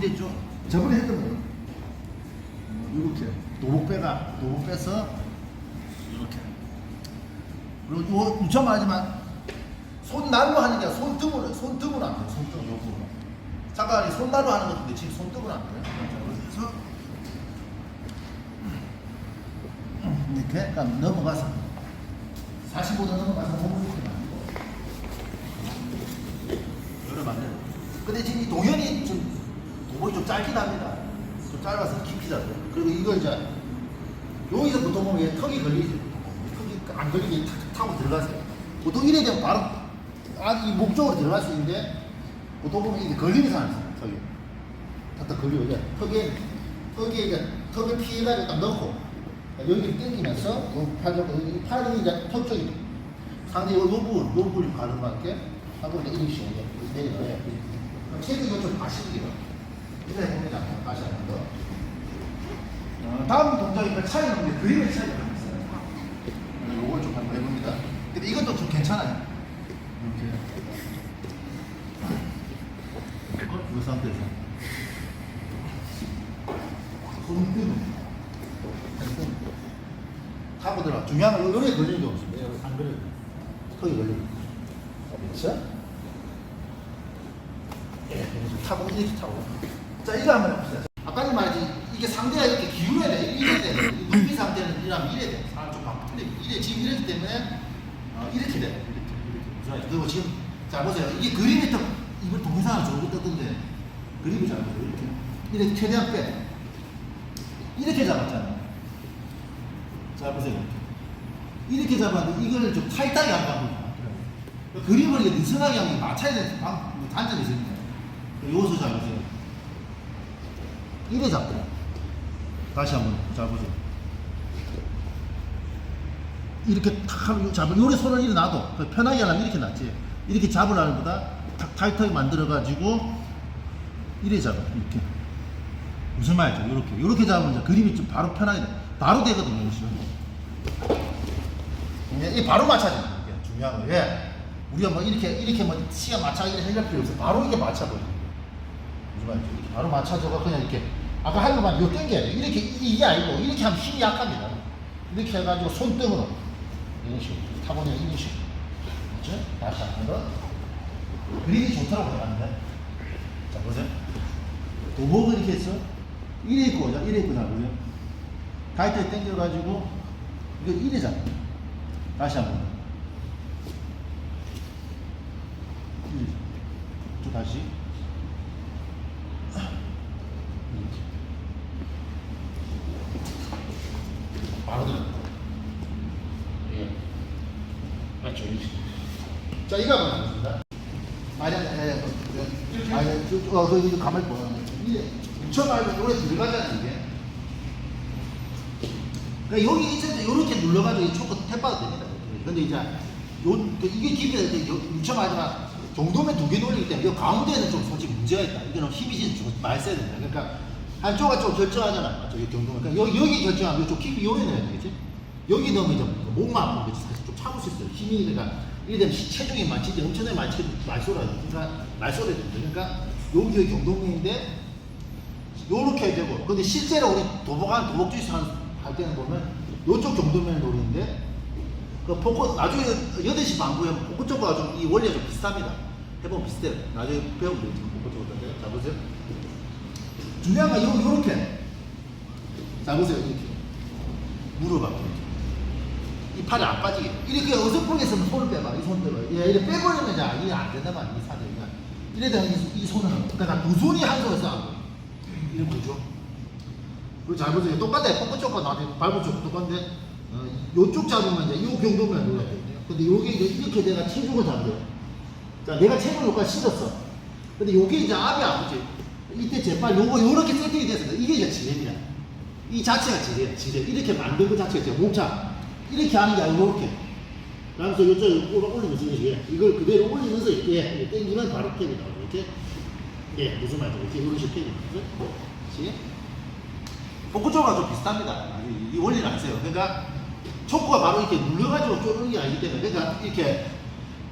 됐죠? 저번에 했던 거. 이렇게 도복 빼가 도복 빼서 이렇게. 그리고 요 말하지만 손날로 하는 게 손등으로 손등으로 안 돼요. 손등 요거. 잠깐 손날로 하는 것인데 지금 손등으로 안 돼요. 그래서 이렇게 넘어가서 45도 넘어가서 몸을 이렇게 만들고 열어 만들어. 근데 지금 이 동현이 좀 도복이 좀 짧긴 합니다. 좀 짧아서 깊이 잡아요. 그리고 이거 이제 여기서 보통 보면 얘 턱이 걸리죠. 턱이 안 걸리게 탁 타고 들어가세요. 보통 이래 되면 바로 아이 목적으로 들어갈 수 있는데 보통 보면 이게 하는 거예요. 턱이 탁탁 걸리고 이제 턱에 턱에 이제 턱을 피해가지고 딱 넣고 여기를 당기면서 팔이 이제 턱 쪽이 상대 요 부분, 요 부분이 가는 밖에 하고 이제 이렇게 이제 내려가요. 체중이 좀 마시기로. 이래 해봅니다. 다시 한 번 더. 어, 다음 동작이 차이가 있는데 그림의 차이가 있어요. 요걸 좀 한번 해봅니다. 근데 이것도 좀 괜찮아요. 이렇게. 어, 이 상태에서. 손등. 타고 들어가. 중요한 건 여기에 걸리는 게 없습니다. 안 걸려요. 턱이 걸리는 거. 그렇죠? 예, 타고 이렇게 타고. 자, 이거 한번 해봅시다. 아까 말했지 이게 상대가 이렇게 기울어야 돼. 이래 돼. 이 눈빛 상태는 이러면 이래 돼. 사람 좀 틀려. 이래 지금 이렇기 때문에 어, 이렇게 돼. 이렇게 이렇게. 그리고 지금 자 보세요. 이게 그림이 또 이걸 동영상을 저러고 떴던데 그림이 잘 보세요. 이렇게 이렇게 최대한 빼. 이렇게 잡았잖아. 자 보세요. 이렇게 잡았는데 이걸 좀 타이트하게 안 가고 그림을 느슨하게 하면 맞춰야 되는 단점이 있습니다. 요것을 잡으세요. 이래 잡더라. 다시 한번 잡으세요. 이렇게 탁 잡으 요래 손을 이렇게 놔도 그 편하게 하려면 이렇게 놨지. 이렇게 잡으려는 보다 탁 타이트하게 만들어 가지고 이래 잡아. 이렇게. 무슨 말이죠? 이렇게. 이렇게 잡으면 그림이 좀 바로 편하게 돼. 바로 되거든요. 이게 이 바로 맞춰야 돼요. 이게 중요한 거. 예. 우리가 뭐 이렇게 이렇게 뭐 시간 맞춰 이렇게 해갈 필요 없어. 바로 이렇게 맞춰버려. 무슨 말이죠? 바로 맞춰줘가 그냥 이렇게 아까 한 것만 요 당겨야 돼. 이렇게 이- 이게 아니고 이렇게 하면 힘이 약합니다. 이렇게 해가지고 손등으로 이런 식으로 타고는 이런 식으로. 그렇죠? 다시 한번 더. 그림이 좋다고 생각하는데. 자 보세요. 도복을 이렇게 해서 이래 있고 이래 있고 나보죠. 가이트에 당겨가지고 이거 이래잖아. 다시 한 번. 이래. 또 다시. 이렇게. 바로 들어. 예. 맞죠. 자, 이거 한번 하겠습니다. 아니, 아니, 아니, 아니, 그, 아니, 저, 어, 그, 이거 가만히 보여. 이게, 저 말고 요래 들어가잖아, 이게. 그러니까 여기 때 이렇게 눌러가지고 이 초코 탭봐도 됩니다. 근데 이제 요, 그 이게 깊이가 이제 유쳐마지막 정도면 두 개 돌리기 때문에 이 가운데는 좀 솔직히 문제가 있다. 이거는 힘이 좀 많이 써야 된다. 그러니까 한쪽가 좀 결정하잖아. 맞죠? 이 정도면. 그러니까 여기, 여기 결정하면 이쪽 깊이 여기 넣어야 되겠지? 여기 넣으면 좀 목만 아픈 거지. 사실 좀 참을 수 있어요. 힘이 그러니까 시- 체중이 많지. 엄청나게 많지. 말 쏘라야 돼. 그러니까 말 쏘라야 돼. 그러니까 여기 경동인데 요렇게 해야 되고 근데 실제로 우리 도복한 도복주의 할 때는 보면 요쪽 정도면 노리는데 그 포커 나중에 8시 반부에 포커 쪽과 좀 이 원리가 좀 비슷합니다 해보면 비슷해요 나중에 배우면 되지 포커 쪽 어떤데 자 보세요 중요한 건 요, 요렇게 자 보세요 이렇게 무릎 이렇게. 이 팔이 안 빠지게 이렇게 어설프게 있으면 손을 빼봐 이 손 빼봐 예, 이렇게 빼버리면 이제 이게 안 된다만 이 사정이 이래 되면 이, 이 손은 그러니까 두 손이 한 손에 싸고 이런 거죠. 그리고 잘 보세요. 똑같아요. 뻗고 쪽과 나한테 밟고 쪽 똑같은데, 어, 요쪽 잡으면 이제 요 경도면 놀라야 되거든요. 근데 요게 이제 이렇게 내가 체중을 잡아요. 자, 내가 체중을 여기까지 실었어. 근데 요게 이제 압이 아프지. 이때 제발 요거 요렇게 세팅이 됐습니다. 이게 이제 지뢰이야. 이 자체가 지뢰야, 지뢰. 이렇게 만든 것 자체가 이제 몸차. 이렇게 하는 게 아니고 요렇게. 그래서 요쪽 올라 올리면서 이렇게 이걸 그대로 올리면서 이렇게 이렇게 당기면 바로 캡이 나오고 이렇게 예 무슨 말인지 이렇게 식으로 캡이 나오죠 그렇지 복구조가 좀 비슷합니다 이, 이 원리를 아세요 그러니까 촉구가 바로 이렇게 눌러가지고 쪼르는 게 아니기 때문에 그러니까 이렇게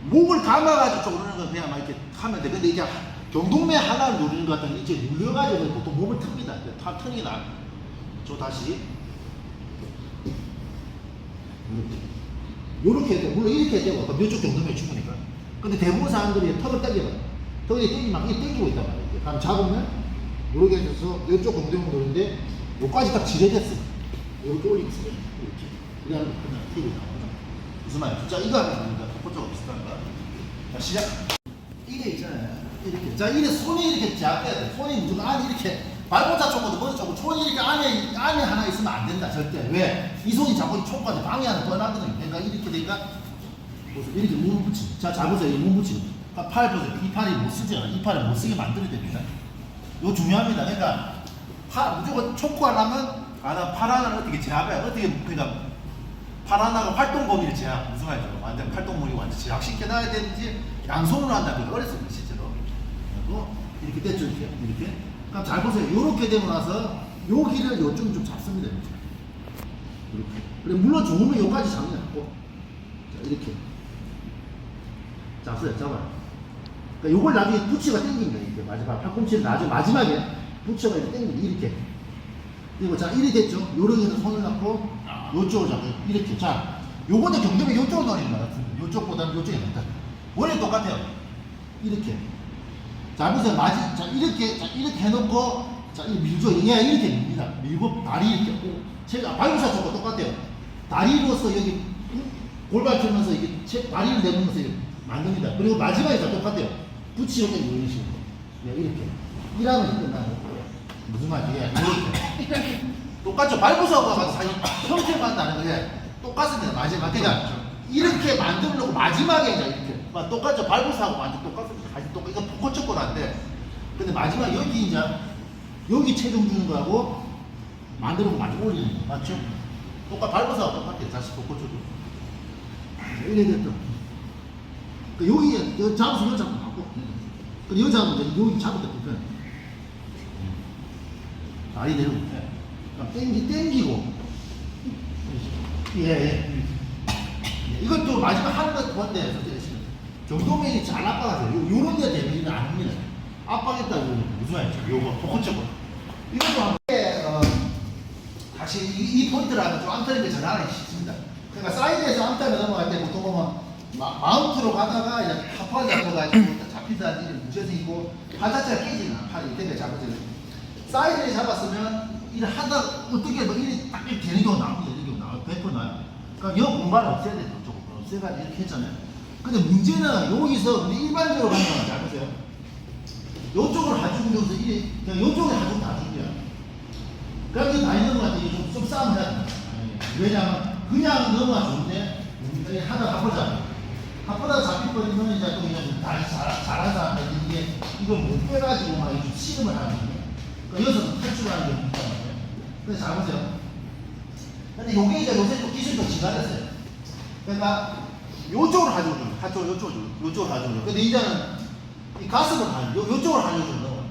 목을 감아가지고 쪼르는 건 그냥 막 이렇게 하면 돼 근데 이게 경동맥 하나를 누르는 것 같다면 이제 눌려가지고 보통 몸을 틉니다. 탑 터닝이 나. 저 다시. 이렇게. 이렇게 물론 이렇게 되고, 몇쪽 경동맥 충분니까. 근데 대부분 사람들이 턱을 당겨봐요. 턱이 당기면 이게 당기고 있단 말이에요. 그럼 잡으면, 이렇게 해서 이쪽 경동맥 누르는데, 여기까지 딱 지레됐어. 이렇게 올리고 있어요. 이렇게. 이래야 그냥 튀고 나오죠. 무슨 말이죠? 자, 이거 하면 됩니다. 그쪽하고 비슷한 거. 자, 시작. 이게 있잖아요. 이렇게. 자, 이게 손이 이렇게 잡혀야 돼. 손이 무조건 안에 이렇게. 발보다 쪽보다 머리 쪽고 손이 이렇게 안에, 안에 하나 있으면 안 된다, 절대. 왜? 이 손이 자꾸 이 촉까지 방해하는 뻔하거든요. 그러니까 이렇게 되니까, 보세요. 이렇게 몸을 붙이고. 자, 자, 보세요. 이몸 붙이고. 그러니까 팔 보세요. 이 팔이 못 쓰지 않아. 이 팔을 못 쓰게 만들어야 됩니다. 이거 중요합니다. 그러니까, 팔, 무조건 초코하려면, 아, 나팔 하나를 어떻게 제압해야, 어떻게, 그러니까, 팔 하나가 활동 범위를 제약, 무슨 말이죠? 완전 활동 범위 완전 제약시켜놔야 되는지, 양손으로 한다. 그게 어렸습니다, 실제로. 그리고 이렇게 됐죠, 이렇게. 이렇게. 그럼 잘 보세요. 이렇게 되고 나서, 여기를 요쯤 좀 잡습니다, 이렇게. 그래, 물론 좋으면 여기까지 잡는 않고. 자, 이렇게. 잡어요, 잡아요. 그러니까 요걸 나중에 부치가 땡깁니다, 이렇게. 마지막, 팔꿈치를 나중에 마지막에 부치가 이렇게 땡깁니다, 이렇게. 그리고 자, 이리 됐죠? 요렇게 손을 잡고, 요쪽으로 잡고, 이렇게. 자, 요거는 경점이 요쪽으로 돌리는 것 같은데, 요쪽보다는 요쪽이 낫다. 원래 똑같아요. 이렇게. 자, 보세요. 마지, 자, 이렇게, 자, 이렇게 해놓고, 자, 이 밀죠. 얘 이렇게 밉니다. 밀고, 다리 이렇게. 오, 제가 발구사 쪽과 똑같아요. 다리로서 여기, 골반 펴면서 이게, 체, 다리를 내면서 이렇게 만듭니다. 그리고 마지막에 다 똑같아요. 붙이려고 이런 식으로. 네, 이렇게. 일하면 끝나는 거예요. 무슨 말이에요? 이렇게. 똑같죠. 발구사하고 가서 사실 형태만 다는 거예요. 똑같습니다. 마지막. 그러니까 이렇게 만들려고 마지막에 이제 이렇게. 막 똑같죠. 발구사하고 완전 똑같습니다. 다시 똑같 이거 포커초코한데 근데 마지막 여기 이제 여기 체중 주는 거하고 만들고 많이 올리는 거 맞죠? 똑같 발구사하고 똑같아요. 다시 포커초코. 이래 됐죠. 그 여기 여기 잡아서 여기 잡고 갖고. 그 잡으면 이제 여기 잡을 때 불편해. 다리 예. 그럼 땡기 땡기고 예, 예. 예, 이것도 마지막 하는 것 건데 정도면이 잘 압박하세요 요, 요런 데 되면 안 합니다 압박했다 이거 무슨 말이죠 요거 포커적으로 이것도 한번 예, 어, 다시 이, 이 포인트라면 좀 암탈인데 전환하기 쉽습니다 그러니까 사이드에서 암탈을 넘어갈 때 보통 보면 마, 마운트로 가다가 이제 하파를 잡아가지고 잡힌다는 일이 문제도 있고 팔 자체가 깨지는 않아, 팔이 때문에 잡아지는 사이드에 잡았으면 일 하다 어떻게 뭐 일이 딱 되는 경우 나옵니다. 이런 경우 나와요. 100% 나요. 그러니까 여 공간을 없애야 돼요. 조금 없애가지고 이렇게 했잖아요. 근데 문제는 여기서 근데 일반적으로 거잘 보세요. 요쪽으로 하중 경우서 일이 그냥 요쪽에 하중 다 중이야. 그러니까 이거 많이 넘어갈 때 좀, 좀 싸움 해야 된다. 왜냐하면 그냥 넘어가 좋은데 우리가 하다 바쁘잖아. 바쁘다 잡힐거리면 이제 또 그냥 다시 잘, 잘하는 사람들 이게 이걸 못 빼가지고 막 이렇게 씨름을 하는 거예요. 그러니까 여기서 탈출하는 게 문제란 말이에요. 그래서 잘 보세요. 근데 요게 이제 요새 또 기술도 진화됐어요. 그러니까 요쪽으로 좀, 한쪽 요쪽으로, 요쪽으로 좀. 근데 이제는 이 가슴을 가지고, 요, 요쪽으로 좀 넘어가요.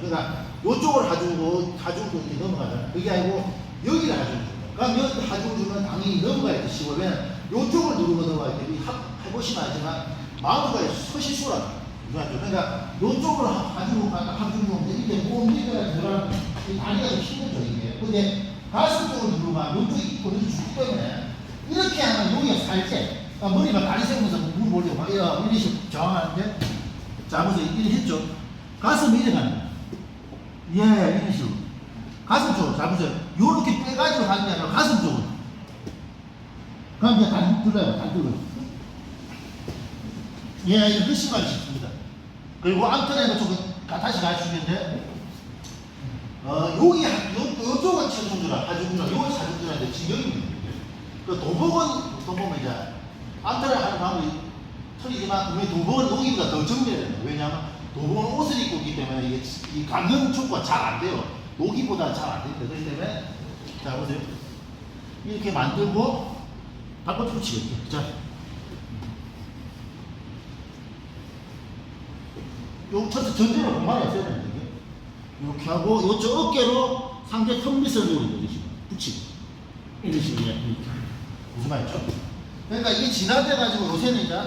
그러니까 요쪽으로 가지고, 가지고 이렇게 넘어가잖아요. 그게 아니고 여기를 줍니다. 그럼 여기 주면 당연히 넘어가야 돼, 쉬워. 왜냐면 요쪽을 누르고 넘어가야 돼. 해보시면 알지만 마우스가 서실수라. 그러니까 요쪽으로 하- 가지고 가다 가지고 오면 이게 몸 밑에가 들어가는 이 다리가 좀 힘들죠 이게. 근데 가슴 쪽을 누르면 요쪽이 거기 죽기 때문에 이렇게 하면 여기가 살째. 그러니까 머리가 다리 세우면서 물 몰리고 막 이런 식으로 저항하는데 자 보세요 이렇게 했죠. 가슴이 이래 가는. 예 이런 식으로. 가슴 쪽으로 잘 보세요. 요렇게 빼가지고 하는 게 아니라 가슴 쪽으로. 그럼 이제 다리 들어요. 다리 들어요. 예, 이거 훨씬 쉽습니다. 그리고 암턴에는 조금 가- 다시 가르치는데, 어, 여기, 한- 요, 요쪽은 체중주라, 하중주라, 요건 사중주라인데 거예요. 그 도복은, 보면 이제, 암턴을 하는 방법이 틀리지만, 분명히 도복은 여기보다 더 정밀해야 돼요. 왜냐하면, 도복은 옷을 입고 있기 때문에 이게 이 감는 촉구가 잘 안 돼요. 녹이보다 잘 안 됩니다. 그렇기 때문에, 자, 보세요. 이렇게 만들고, 붙이고, 이렇게. 자. 요 첫째 전제로 공간이 없어야 되는데. 이렇게 하고 요쪽 어깨로 상대 턱 밑을 노리고 식으로 붙이고 식으로 이렇게 무슨 말이죠? 그러니까 이게 진화돼 가지고 요새는 이제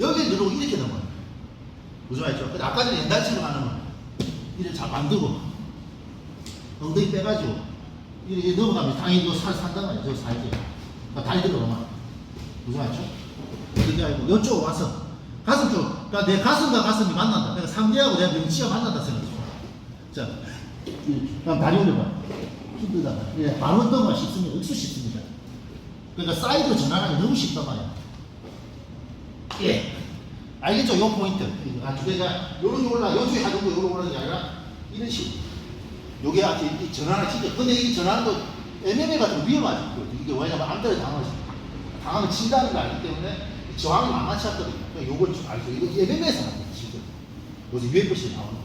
여기 누르고 이렇게 넘어요. 무슨 말이죠? 근데 아까 전에 옛날처럼 하는 건 이래 잘 만들고 엉덩이 빼가지고 이렇게 넘어가면 당연히 살 산단 말이야. 저 살지. 그러니까 다리 들어가면 무슨 말이죠? 그게 아니고 이쪽 와서 가슴 쪽, 그러니까 내 가슴과 가슴이 만난다. 그러니까 상대하고 내 명치가 만난다 생각해. 자, 이- 그럼 다리 올려봐. 힘들다. 예, 바로 넘어가 쉽습니다. 억수 쉽습니다. 그러니까 사이드 전환하기 너무 쉽단 말이야. 예. 알겠죠? 요 포인트. 아, 두 개가 요렇게 올라, 요쪽에 거, 요렇게 올라가는 게 아니라 이런 식으로. 요게 이 전환을 진짜. 근데 이 전환도 MMA가 좀 위험하죠. 이게 왜냐면 암살에 당하지. 당하면 진다는 걸 알기 때문에 만만치 않거든요. 그러니까 요걸 좀 알죠. 이거 MMA에서 나와요, 지금. 요새 UFC에 나오는 거.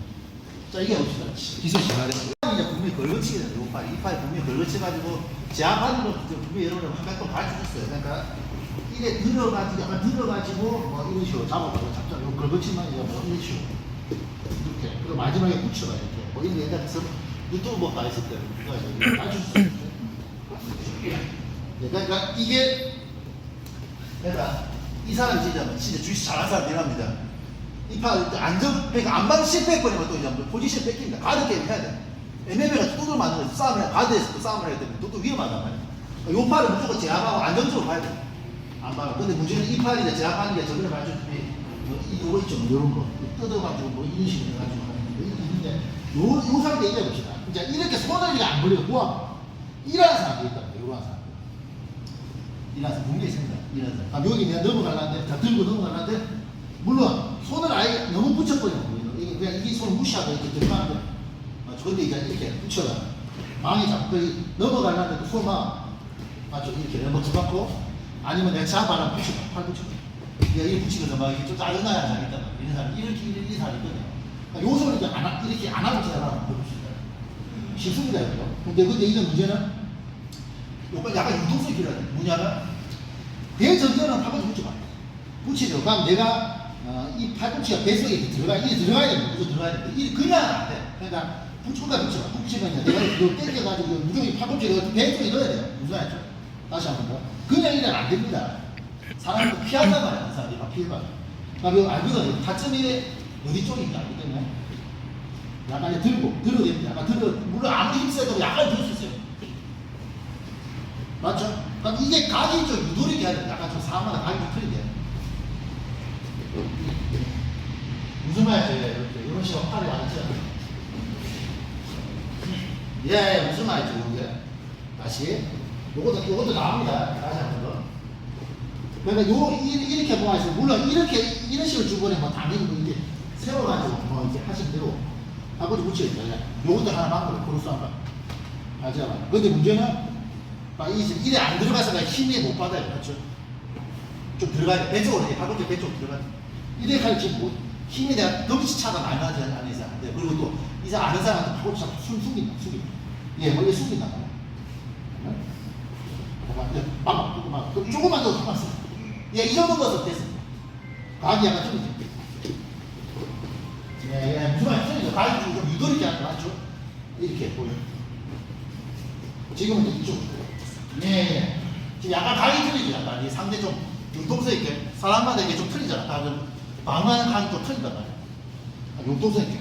자, 이게 봅시다. 기술. 이제 분명히 걸거치게 돼요. 이팔, 이팔 분명히 걸거쳐가지고 제압하는 거 분명히 여러분들 한몇번 가르쳐 줬어요. 그러니까 이게 들어가지고, 약간 들어가지고, 뭐 이런 식으로 잡아가지고 잡자. 요 걸거치만 이제 뭐 이런 식으로. 이렇게. 그리고 마지막에 붙여가 이렇게. 뭐 이런 옛날에서 유튜브 뭐 가 있을 때, 누가 이제 가르쳐 줬어요. 네, 그러니까 이게, 그러니까 이 사람이 진짜, 진짜 주식 잘하는 사람 대단합니다. 이팔 안정, 그러니까 안방 실패했거니면 또 이제 포지션 뺏깁니다. 가드 게임 해야 돼. MMA가 뚜들 맞는 거 싸움을 해. 가드에서 또 싸움을 해야 되는데 또 위험하단 말이야. 그러니까 요 팔을 무조건 제압하고 안정적으로 봐야 돼. 안방. 근데 문제는 이 팔이 이제 제압하는 게 저번에 말했듯이 뭐 이- 요거 있죠. 뭐 요런 거. 뜯어가지고 뭐 이런 식으로 해가지고 하는 거 있는데 요, 요 상태 이래 봅시다. 이제 이렇게 손을 안 벌리고 모아. 일하는 사람도 있다. 요런 사람. 일어나서 문제 있습니다. 일어나서. 아, 여기 내가 넘어가려는데, 다 들고 넘어가려는데, 물론, 손을 아예 너무 붙여버리는 거예요. 이게 그냥 이게 손을 무시하고 이렇게 들어가는데, 아, 이제 이렇게 붙여라. 망이 잡고 이 넘어가려는데, 손 막, 맞죠? 이렇게 넘어 잡고, 아니면 내가 잡아라 붙여, 팔 붙여. 내가 이렇게 붙이면서 막 이렇게 좀 짜증나야 하겠다. 이런 사람, 이렇게, 이런, 사람이 있거든요. 그러니까 요 손을 이제 안, 하- 이렇게 안 하고 제가 보십시다. 쉽습니다, 이거. 근데, 근데 이런 문제는, 요건 약간 유동성이 필요하다. 뭐냐면 대전제는 팔꿈치 붙여봐. 붙이죠. 그럼 내가 어, 이 팔꿈치가 배 속에 이렇게 들어가 이게 들어가야 됩니다. 무조건 들어가야 됩니다. 이 그냥 안 돼. 그러니까 붙여가 붙여봐. 붙이면 이제 내가 이거 당겨가지고 무조건 이 팔꿈치를 배 속에 넣어야 돼요. 무슨 말이죠? 다시 한번 더. 그냥 이래 안 됩니다. 사람은 피한단 말이야. 그 사람이 막 피해봐. 그럼 이거 알거든. 타점이 어디 쪽인가 알기 때문에 약간 들고 들어야 됩니다. 약간 들어 물론 아무리 힘세도 약간 들 수 있어요. 맞죠? 그럼 이게 각이 좀 유도리게 해야 돼. 약간 좀 사마다 각이 좀 틀리게. 무슨 말이지? 이렇게 이런 식으로 팔이 완전. 예, 예, 무슨 말이죠, 이게? 다시. 요것도, 요것도 나옵니다. 다시 한번 더. 그러니까 요, 이- 이렇게 보아서 물론 이렇게, 이런 식으로 주번에 뭐 당연히 뭐 이렇게 세워가지고 뭐 이렇게 하시면 되고. 아버지 붙여있다. 요것도 하나 방법을 고르수 한번. 알죠? 근데 문제는 막 이, 이래 안 들어가서 힘이 못 받아요. 그렇죠? 좀 들어가야 돼. 배 쪽으로, 팔꿈치 배 쪽으로 들어가야 돼. 이래 가지고 뭐 힘이 내가 덩치차가 많이 나지 않는 이상 안 돼. 그리고 또, 이제 아는 사람한테 팔꿈치 잡고 숨 숙인다, 숙인다. 예, 원래 이제 막, 막, 막, 조금만 더 가만 있어. 예, 이 정도 넣어서 됐습니다. 각이 약간 틀리죠. 예, 예, 무슨 틀리죠. 각이 좀 유도리지 않게 맞죠? 이렇게 보여. 지금은 이제 이쪽으로. 예, 예. 지금 약간 각이 틀리죠. 약간 이 상대 좀 융통성 있게 사람마다 이게 좀 틀리잖아. 각은 방어하는 각이 좀 틀린단 말이야. 아, 융통성 있게.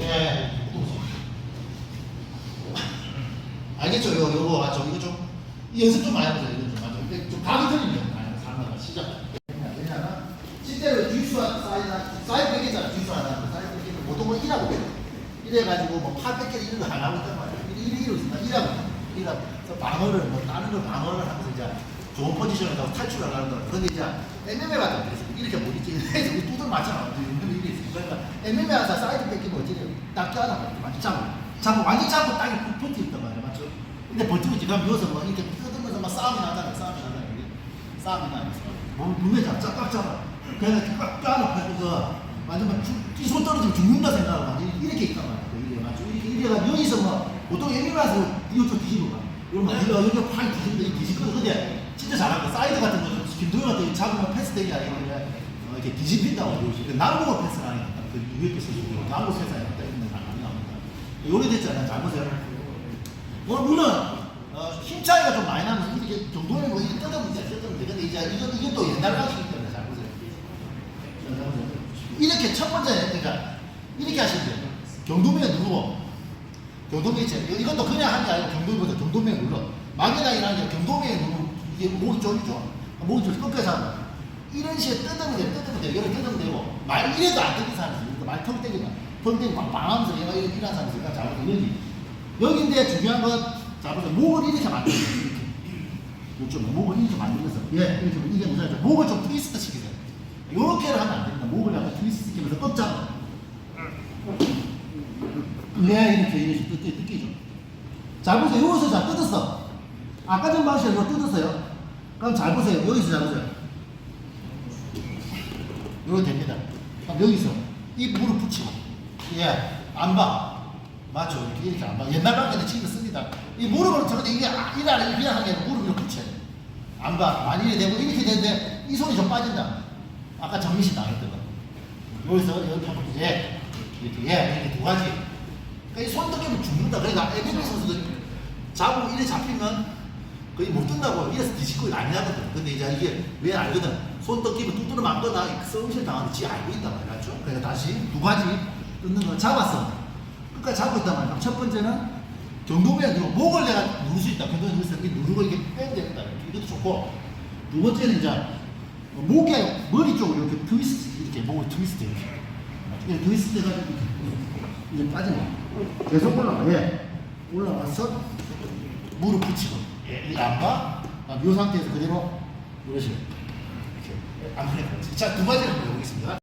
예. 알겠죠? 요거, 요거 맞죠? 이거 좀이 연습 좀 많이 해보세요. 이거 좀 맞죠? 근데 좀 각이 아니 사람마다 시작. 왜냐면 실제로 주유수와 사이즈나 사이즈 빼겠잖아. 주유수 하나 사이즈 빼기는 보통 뭐 1하고 빼요. 이래가지고 뺏겨 이런 거안 하고 있단 말이야. 이래 이러 있으면 일하고 일하고 그래서 방어를 뭐 다른 걸 방어를 하면서 이제 좋은 포지션을 가고 탈출을 하는 거야. 그런데 이제 MMA 같은 데 이렇게 못 있지. 우리 두들 맞잖아. 그러니까 MMA 하다 사이드 뺏기면 어찌 돼? 딱 껴안아. 완전 잡고. 잡고 완전 잡고 땅에 푹 붙어 있단 말이야. 맞죠? 근데 버티고 있지. 그럼 여기서 뭐 이렇게 뜯으면서 막 싸움이 나잖아. 싸움이 나잖아. 이게. 싸움이 나면서. 몸 분명히 잡, 꽉 잡아. 그냥 꽉 껴안아. 그거 완전 막 뛰소 떨어지면 죽는다 생각하고 막 이렇게 있단 말이야. 이게 맞죠? 이렇게 이래가 여기서 뭐 보통 MMA 와서 이거 좀 뒤집어 봐. 이러면 이거 여기 팔 뒤집는데 이 뒤집거든. 근데 진짜 잘하고 사이드 같은 거는 김도현 같은 거 잡으면 패스 되게 어, 이렇게 뒤집힌다고. 그 남북어 패스를 하니까 그 UFC 선수들 남북 세상에 갔다 있는 안 나옵니다. 오래됐잖아요. 잘못해요. 뭐 물론 어, 힘 차이가 좀 많이 나면서 이렇게 정도는 뭐 이제 뜯으면 돼. 근데 이제 이건 또 옛날 방식이기 때문에 잘 보세요. 이렇게 첫 번째 그러니까 이렇게 하시면 돼요. 경도면에 누르고 경도면 있죠. 이것도 그냥 하는 게 아니고 경도면에서 경도면에 눌러. 막연하게 게 경도면에 누르면 이게 목이 졸리죠. 목이 졸리 끝까지 하는. 이런 식으로 뜯으면 돼, 뜯으면 돼. 이렇게 뜯으면 되고 말 이래도 안 뜯는 사람이 있어. 말턱 떼기가 턱 떼기 막 방하면서 얘가 이렇게 일하는 사람이 있으니까 잘못해 여기 여기인데 중요한 건 잡으세요. 목을 이렇게 만들어요. 이렇게. 요즘 목을 이렇게 만들면서 예 이렇게 이게 무슨 목을 좀 트위스트 시키세요. 요렇게를 하면 안 됩니다. 목을 약간 트위스트 시키면서 꽉 잡아. 네 이렇게 이렇게 뜯기 뜯기죠. 잘 보세요. 여기서 잘 뜯었어. 아까 전 방식으로 뜯었어요. 그럼 잘 보세요. 여기서 잘 보세요. 이거 됩니다. 그럼 여기서 이 무릎 붙이고 예 안 봐. 맞죠? 이렇게 이렇게 안 봐. 옛날 방식에 지금 씁니다. 이 무릎을 들어도 이게 아- 이날 그냥 하는 게 아니라 무릎을 붙여야 돼. 안 봐. 이래 되고 이렇게 되는데 이 손이 좀 빠진다. 아까 정민 씨 나왔던 거. 여기서 여기 한번 예 이렇게 예 이렇게 두 가지. 그러니까 이 손톱끼면 죽는다. 그러니까 에베베 선수들 잡고 이래 잡히면 거의 못 뜬다고 이래서 뒤집고 안 하거든. 근데 이제 이게 왜 알거든? 손톱 끼면 뚜뚜름 맞거나 성실 당하는 지 알고 있단 말이야. 알죠? 그러니까 다시 두 가지 뜯는 거 잡았어. 끝까지 잡고 있단 말이야. 첫 번째는 경동면에 누르고 목을 내가 누를 수 있다. 경동에 누를 수 있다. 이렇게 누르고 이렇게 됩니다. 이렇게. 이것도 좋고. 두 번째는 이제 목에 머리 쪽으로 이렇게 트위스트 이렇게 목을 트위스트 이렇게. 이렇게 트위스트 해가지고 이렇게 빠진 거. 계속 올라가. 예. 올라가서 무릎 붙이고 예, 이안 봐? 아, 이 상태에서 그대로 이러시고 그래 자, 두 한번 해보겠습니다